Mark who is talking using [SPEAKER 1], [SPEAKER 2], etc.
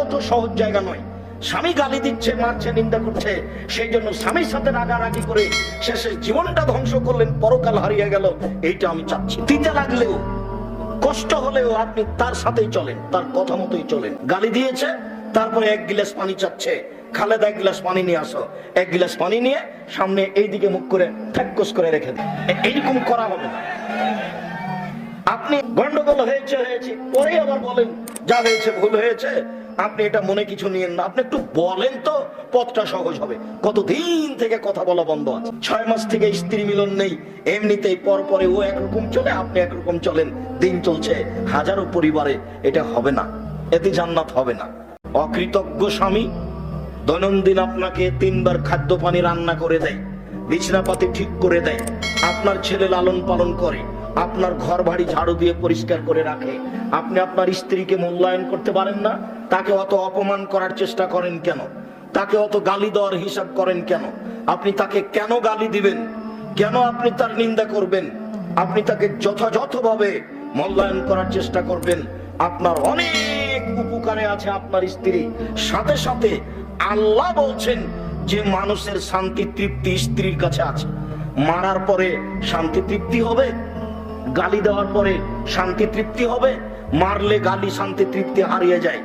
[SPEAKER 1] এটাও তো সহজ জায়গা নয়। স্বামী গালি দিচ্ছে, মারছে, নিন্দা করছে, সেই জন্য স্বামীর সাথে রাগারাগি করে শেষে জীবনটা ধ্বংস করলেন, পরকাল হারিয়ে গেল, এইটা আমি চাচ্ছি। দিতে লাগলেও, কষ্ট হলেও আপনি তার সাথেই চলেন, তার কথা মতোই চলেন। গালি দিয়েছে, তারপরে এক গিলাস পানি চাচ্ছে। খালেদা, এক গ্লাস পানি নিয়ে আসো। এক গ্লাস পানি নিয়ে সামনে এইদিকে মুখ করে ফ্যাক্কস করে রেখে এ- এইরকম করা হবে না। আপনি গন্ডগোল হয়েছে হয়েছে পরে আবার বলেন, যা হয়েছে ভুল হয়েছে আপনি এটা মনে কিছু নিয়েন না। আপনি একটু বলেন তো, পথটা সহজ হবে। কতদিন থেকে কথা বলা বন্ধ আছে? ছয় মাস থেকে স্ত্রী মিলন নেই। এমনিতেই পর পরে ও একরকম চলে, আপনি একরকম চলেন। দিন চলছে, হাজারো পরিবারে এটা হবে না। এতে জান্নাত হবে না। অকৃতজ্ঞ স্বামী দৈনন্দিন আপনাকে তিনবার খাদ্য পানি রান্না করে দেয়, বিছনাপাতি ঠিক করে দেয়, আপনার ছেলে লালন পালন করে আপনার ঘর বাড়ি ঝাড়ু দিয়ে পরিষ্কার করে রাখে। আপনি আপনার স্ত্রীকে মূল্যায়ন করতে পারেন না, তাকে অত অপমান করার চেষ্টা করেন কেন? তাকে অত গালি দেওয়ার হিসাব করেন কেন? আপনি তাকে কেন গালি দিবেন? কেন আপনি তার নিন্দা করবেন? আপনি তাকে যথাযথভাবে মূল্যায়ন করার চেষ্টা করবেন। আপনার অনেক উপকারে আছে আপনার স্ত্রী। সাথে সাথে আল্লাহ বলছেন যে মানুষের শান্তি তৃপ্তি স্ত্রীর কাছে আছে। মারার পরে শান্তি তৃপ্তি হবে? গালি দেওয়ার পরে শান্তি তৃপ্তি হবে মারলে গালি শান্তি তৃপ্তি হারিয়ে যায়।